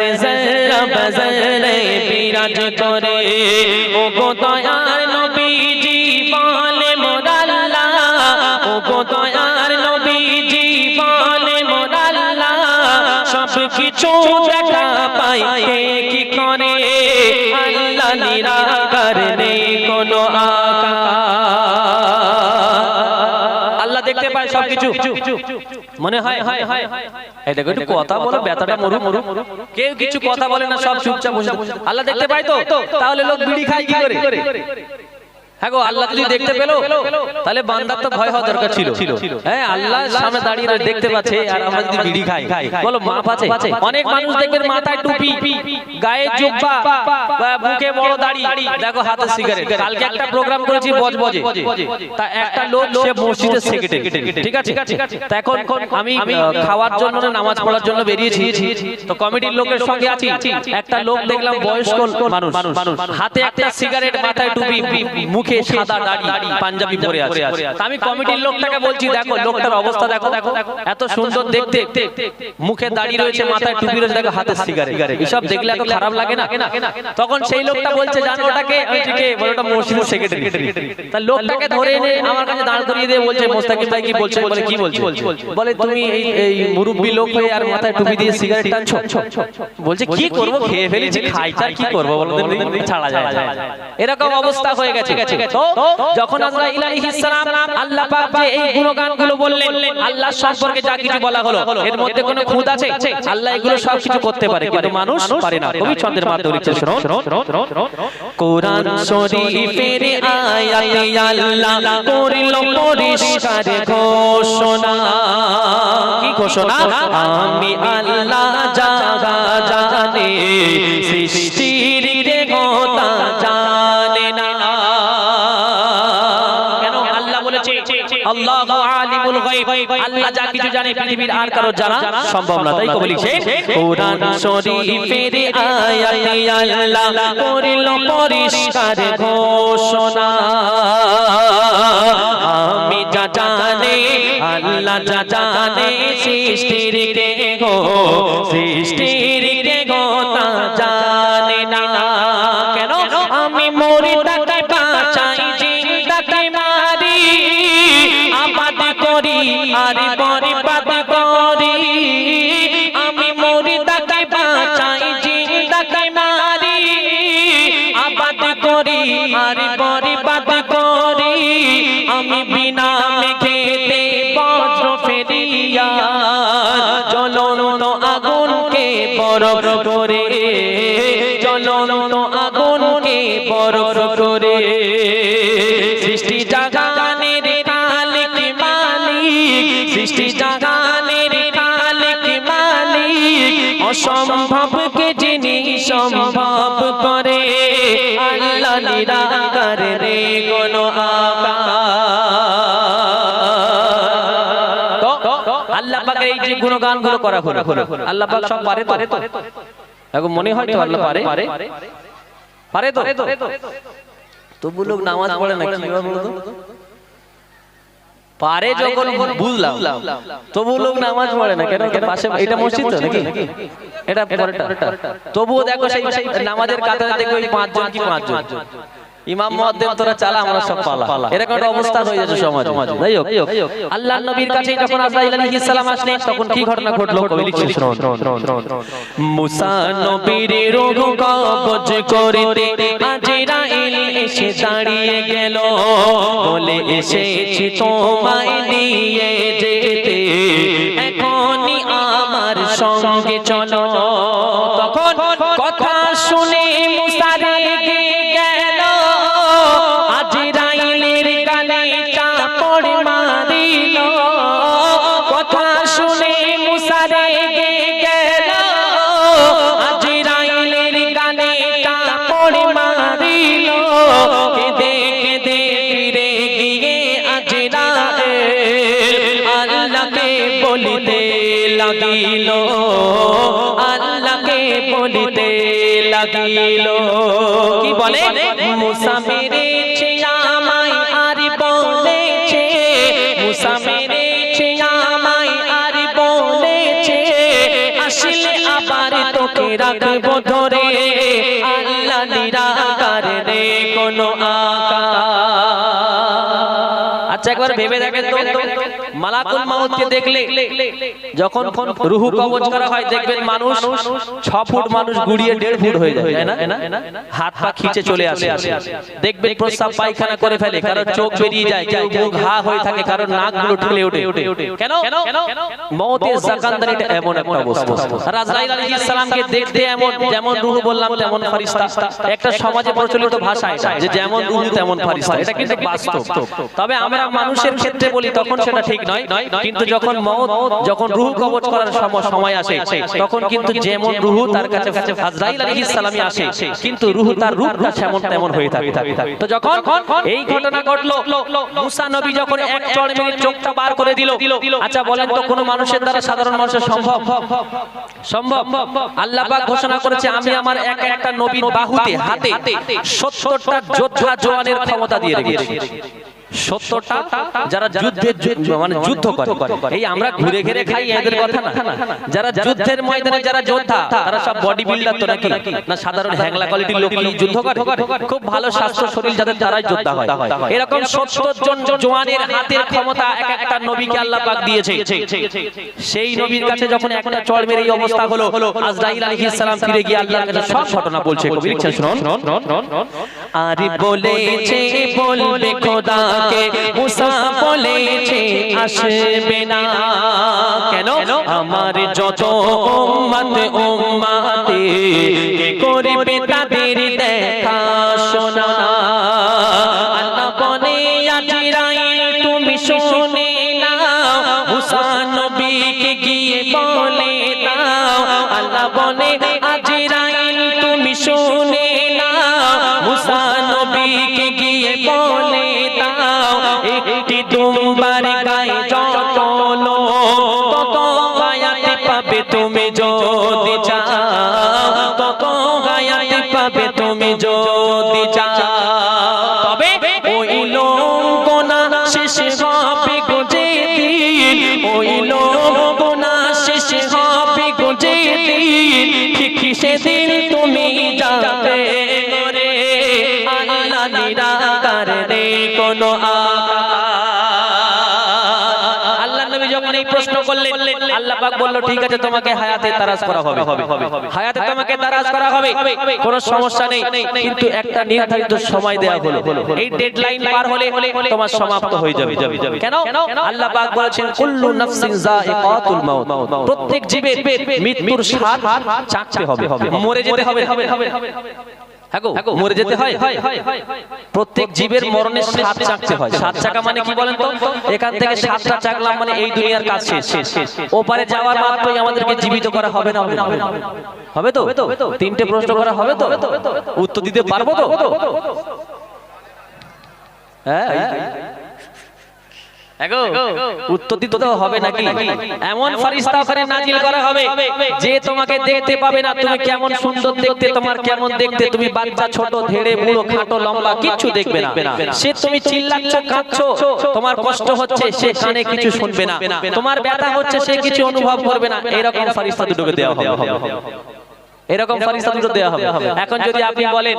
জরা বজরে বিরাজ করে। ও গো দেখতে পায় সবকিছু। মনে হয় হয়। হয়। এই দেখো একটু কথা বলো ব্যথাটা মরু মরু কেউ কিছু কথা বলে না সব চুপচাপ বসে আল্লাহ দেখতে পায় তো? তাহলে লোক বিড়ি খায় কি করে? হ্যাঁ গো আল্লাহ যদি দেখতে পেল তাহলে বান্দার তো ভয় হওয়া দরকার ছিল। হ্যাঁ আল্লাহ সামনে দাঁড়িয়ে দেখতে পাচ্ছে আর আমরা যদি বিড়ি খাই বলো মাপ আছে? অনেক মানুষ দেখবেন মাথায় টুপি গায়ে জুব্বা বুকে বড় দাড়ি। দেখো হাতে সিগারেট কালকে একটা প্রোগ্রাম করেছি বজ তা একটা লোক সে মসজিদের সেক্রেটারি ঠিক আছে? তা এখন আমি খাওয়ার জন্য নামাজ পড়ার জন্য বেরিয়েছি। তো কমিটির লোকের সঙ্গে আছি। একটা লোক দেখলাম বয়স্ক মানুষ হাতে একটা সিগারেট মাথায় টুপি মুখে সাদা দাড়ি পাঞ্জাবি পরে আছে। আমি কমিটির লোকটাকে বলছি দেখো লোকটার অবস্থা দেখো। দেখো এত সুন্দর দেখতে। মুখে দাড়ি রয়েছে মাথায় টুপি রয়েছে দেখো হাতে সিগারেট এসব দেখলে এত খারাপ লাগে না? তখন সেই লোকটা বলছে জানো ওটাকে ঠিক বলে ওটা মসজিদের সেক্রেটারি তা লোকটাকে ধরে এনে আমার কাছে দাঁড় করিয়ে দিয়ে বলছে মোস্তাকিম ভাই কি বলছে বলে কি বলছে? বলে তুমি এই এই মুরব্বী লোক হয়ে আর মাথায় টুপি দিয়ে সিগারেট টানছো? বলছে কি করব? খেয়ে ফেলেছি খাই তার কি করব? বলো ছাড়া যায় এরকম অবস্থা হয়ে গেছে তো যখন আজরাইল আলাইহিস সালাম আল্লাহ পাক যে এই গুণগানগুলো বললেন আল্লাহ সম্পর্কে যা কিছু বলা হলো এর মধ্যে কোনো খুঁত আছে? আল্লাহ এগুলো সব কিছু করতে পারে কিন্তু মানুষ পারে না। কবি চন্দ্রের মাধ্যমে লিখছে শুনুন কোরআন শরীফের আয়াতে আল্লাহ করিল পরিষ্কার ঘোষণা। কি ঘোষণা? আমি আল্লাহ জাগা জানে সৃষ্টির যা কিছু জানে পৃথিবীর আর কারও জানা সম্ভব না, তাই কবি লিখছে কোরআন শরীফের আয়াতে আল্লাহ করিল পরিষ্কার ঘোষণা। আমি যা জানে, আল্লাহ যা জানে, সৃষ্টির কে গো সৃষ্টির বরফ করে, জ্বলন্ত আগুনকে বরফ করে। সৃষ্টি জাগানের কালিক মালিক, সৃষ্টি জাগানের কালিক মালিক। অসম্ভবকে যিনি সম্ভব করে, আল্লাহ নিরাকার রে কোনো আল্লাহ এই যে গুণগানগুলো করা হলো। আল্লাহ পাক সব পারে তো? এখন মনে হয় তো আল্লাহ পারে? পারে। তো? তবু লোক নামাজ পড়ে না কি হবে বলো তো? পারে যখন বুঝলাম। তবু লোক নামাজ পড়ে না কেন? পাশে এটা মসজিদ তো নাকি? এটা তবুও দেখো সেই নামাজের কাতারে দেখো ওই পাঁচজন কি পাঁচজন? ইমাম মুয়াজ্জিন তোরা চালা আমরা সব পালা। এরকম একটা অবস্থা হয়ে যাচ্ছে সমাজে। যাই হোক। আল্লাহর নবীর কাছে যখন আজরাইল আলাইহিস সালাম আসলেন তখন কি ঘটনা ঘটলো কবি লিখছে শুনুন। মুসা নবীর রোগ কবজ করিতে আজরাইল এসে দাঁড়িয়ে গেল। বলে এসেছি তোমায় নিয়ে যেতে। এখনই আমার সঙ্গে চলো। তখন কথা শুনে বলিতে লাগিল। আল্লাহকে বলিতে লাগিল। কি বলে? মুসা মেরেছে আমায় আর বলেছে। মুসা মেরেছে আমায় আর বলেছে। আসলে আবার তোকে রাখব ধরে। আল্লাহ নিরাকার রে কোনো আকা আচ্ছা একবার ভেবে দেখেন তো। মালাকুল মাউতকে দেখলে যখন রুহু কবজ করা হয় দেখবেন মানুষ ছ ফুট মানুষ গুড়িয়ে দেড় ফুট হয়ে যায় না? হাত পা খিচে চলে আসে। দেখবেন প্রস্রাব পায়খানা করে ফেলে কারণ চোখ বেরিয়ে যায় কেউ মুখ হা হয়ে থাকে কারণ নাকগুলো ঠুলে ওঠে। কেন? মৌতের জাকান্দার এটা এমন একটা অবস্থা। রাজরাইল আলাইহিস সালামকে দেখতে এমন যেমন রুহু বললাম তেমন ফারিস্তা একটা সমাজে প্রচলিত ভাষা এটা যে যেমন রুহু তেমন ফারিস্তা এটা কিন্তু বাস্তব তবে আমরা মানুষের ক্ষেত্রে বলি তখন সেটা ঠিক নয় কিন্তু যখন মৌত যখন রুহু কবজ করার সময় আসে তখন কিন্তু যেমন রুহু তার কাছে আজরাইল আলাইহিস সালামই আসে কিন্তু রুহু তার রূপটা যেমন তেমন হয়ে থাকে। তো যখন এই ঘটনা ঘটলো মুসা নবী যখন এক চড় মেরে চোখটা বার করে দিল আচ্ছা বলেন তো কোনো মানুষের দ্বারা সাধারণ মানুষের সম্ভব? সম্ভব? আল্লাহ পাক ঘোষণা করেছে আমি আমার এক একটা নবীর বাহুতে হাতে সত্তরটা যোদ্ধা জওয়ানের ক্ষমতা দিয়ে রেখেছি। সত্তরটা যারা যুদ্ধের মানে যুদ্ধ করে। এই আমরা ঘুরে ঘিরে খাই এদের কথা না। যারা যুদ্ধের ময়দানে যারা যোদ্ধা তারা সব বডি বিল্ডার তো নাকি? না সাধারণ হ্যাংলা কোয়ালিটির লোক যুদ্ধ করে। খুব ভালো স্বাস্থ্য শরীর যাদের তারাই যোদ্ধা হয়। এরকম সত্তর জন জওয়ানের হাতের ক্ষমতা এক একটা নবীকে আল্লাহ পাক দিয়েছে। সেই নবীর কাছে যখন একটা চড় মেরে এই অবস্থা হলো আজরাইল আলাইহিস সালাম ফিরে গিয়ে আল্লাহর কাছে সব ঘটনা বলছে কবি। লিখছেন শুনুন। আর বলেছে বলবে খোদাকে মুসা বলেছে আসবে না। কেন? আমার যত উম্মত উম্মাতে করবে তাদের দেখা? সেদিন তুমি যাবে করে আল্লাহ নিরাকার রে কোনো পাক বলল, ঠিক আছে, তোমাকে হায়াতে তারাজ করা হবে। হায়াতে তোমাকে তারাজ করা হবে। কোনো সমস্যা নেই। কিন্তু একটা নির্ধারিত সময় দেওয়া হলো। এই ডেডলাইন পার হলে তোমার সমাপ্ত হয়ে যাবে। কেন? আল্লাহ পাক বলেছেন, কুল্লু নাফসিন যায়িকাতুল মাউত। প্রত্যেক জীবের মৃত্যুর স্বাদ চাখতে হবে। মরে যেতে হবে। মরে যেতে হয়। প্রত্যেক জীবের মরণের চাকতে হয়। সাত চাকা মানে কি বলেন তো? এখান থেকে সাতটা চাকলাম মানে এই দুনিয়ার কাজ শেষ ওপারে যাওয়ার মাত্রই আমাদেরকে জীবিত করা হবে না হবে তো? তিনটে প্রশ্ন করা হবে তো? উত্তর দিতে পারব তো? হ্যাঁ এগো, উত্তর দিতে তো হবে নাকি? এমন ফারিস্তা ওখানে নাজিল করা হবে যে তোমাকে দেখতে পাবে না তুমি কেমন সুন্দর দেখতে তোমার কেমন দেখতে তুমি বাচ্চা ছোট ধেড়ে বুড়ো খাটো লম্বা কিচ্ছু দেখবে না। সে তুমি চিল্লাচ্ছ কাঁদছো তোমার কষ্ট হচ্ছে সে কানে কিছু শুনবে না। তোমার ব্যথা হচ্ছে সে কিছু অনুভব করবে না। এরকম ফারিস্তা দুটোকে দেওয়া হবে। এরকম দুটো দেওয়া হবে। এখন যদি আপনি বলেন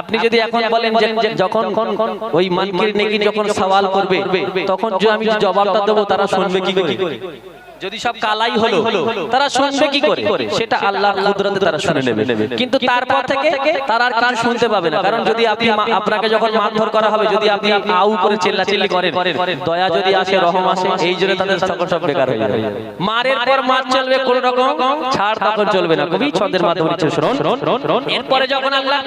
আপনি যদি এখন বলেন যে যখন ওই মানকির নেকি যখন সওয়াল করবে তখন যে আমি জবাবটা দেবো তারা শুনবে কি করে? যদি সব কালাই হলো তারা শুনবে কি করে? সেটা আল্লাহর কুদরতে তারা শুনে নেবে। কিন্তু তারপর থেকে তারা আর কিছু শুনতে পাবে না। কারণ যদি আপনি আপনাকে যখন মারধর করা হবে যদি আপনি আউ করে চিল্লাচিল্লি করেন দয়া যদি আসে রহম আসে এই জন্য তাদের সকল সব বেকার হয়ে যাবে। মারের পর মার চলবে কোন রকম ছাড় তখন চলবে না। কবি ছন্দের মাধ্যমে লিখছে শুনুন এরপরে যখন আল্লাহ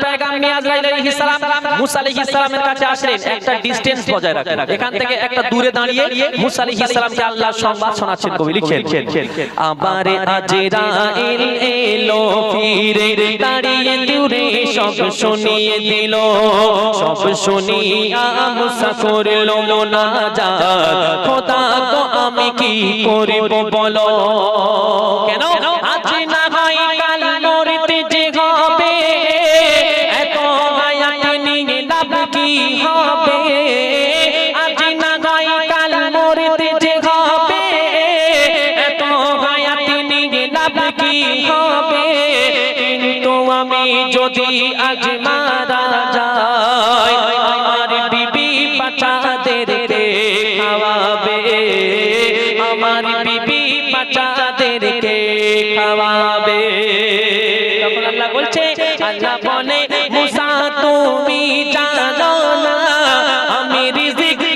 নিয়ে আজরাইল আলাইহিস সালাম মুসা আলাইহিস সালামের কাছে আসলেন একটা ডিসটেন্স বজায় রাখলেন এখান থেকে একটা দূরে দাঁড়িয়ে মুসা আলাইহিস সালামকে আল্লাহ সংবাদ শোনাচ্ছেন কবি লিখছেন আবার আজরাইল এলো ফিরে দাঁড়িয়ে দূরে সব শুনিয়ে দিল সব শুনিয়া মুসা করল যা খোদা তো আমি কি করিব বলো? কেন?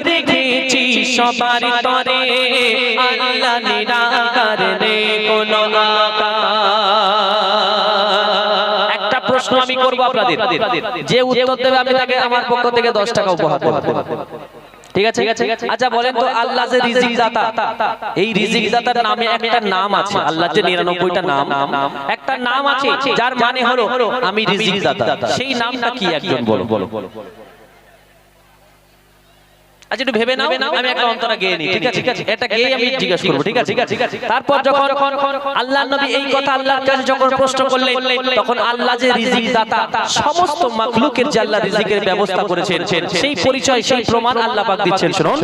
রেখেছি সবার তরে। আল্লাহ নিরাকার কোনো একটা প্রশ্ন আমি করব আপনাদের। যে উত্তর দেবে, আমি তাকে আমার পক্ষ থেকে 10 টাকা উপহার ঠিক আছে? আচ্ছা বলেন তো আল্লাহ যে রিজিক দাতা এই রিজিক দাতার নামে একটা নাম আছে আল্লাহ যে 99টা নাম একটা নাম আছে যার মানে হলো আমি রিজিক দাতা সেই নামটা কি একজন বলো? বলো? একটু ভেবে নাও আমি একটা অন্তরা গেয়ে নিই ঠিক আছে? এটা গেয়ে আমি জিজ্ঞেস করব ঠিক আছে? তারপর যখন আল্লাহ নবী এই কথা আল্লাহর কাছে যখন প্রশ্ন করলেন তখন আল্লাহ যে রিজিক দাতা সমস্ত মাখলুকের যে আল্লাহ রিজিকের ব্যবস্থা করেছেন সেই পরিচয় সেই প্রমাণ আল্লাহ পাক দিচ্ছেন। শুনুন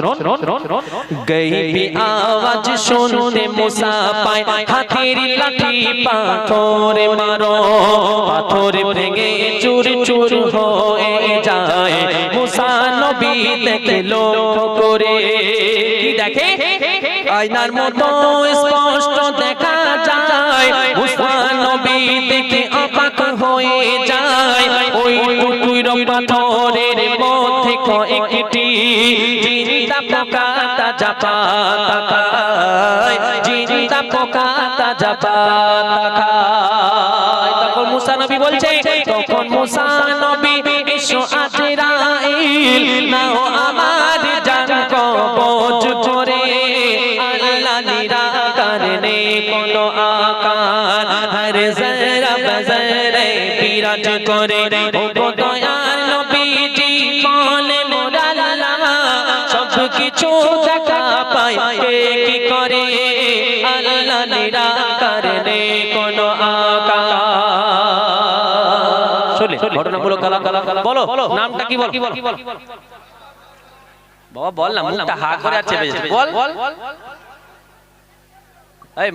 গাইবি আওয়াজ শুনতে মুসা পায় হাতের লাঠি পাথরে মারো পাথর ভেঙে চুর চুর হয়ে নবী দেখে করে। কি দেখে? আয়নার মতো স্পষ্ট দেখা যায়। মুসা নবী দেখে অবাক হয়ে যায়। ওই টুকুর পাথরের মধ্যে কয়েকটি জিন্দা পোকা তাজা পাতা খায় জিন্দা পোকা তাজা পাতা খায় তখন মুসা নবী বলছে, তখন মুসা আজরাইল নাও আমার জান কবজ করে। আল্লাহ নিরাকার নে কোনো আকার। হর জরা বজরে বিরাজ করে। ও দয়াল নবীজি বলে মোরাল্লাহ সব কিছু ঘটনামূলক বলো নামটা কি বল? বাবা বল না মুখটা হা করে আছে বল। বল। এই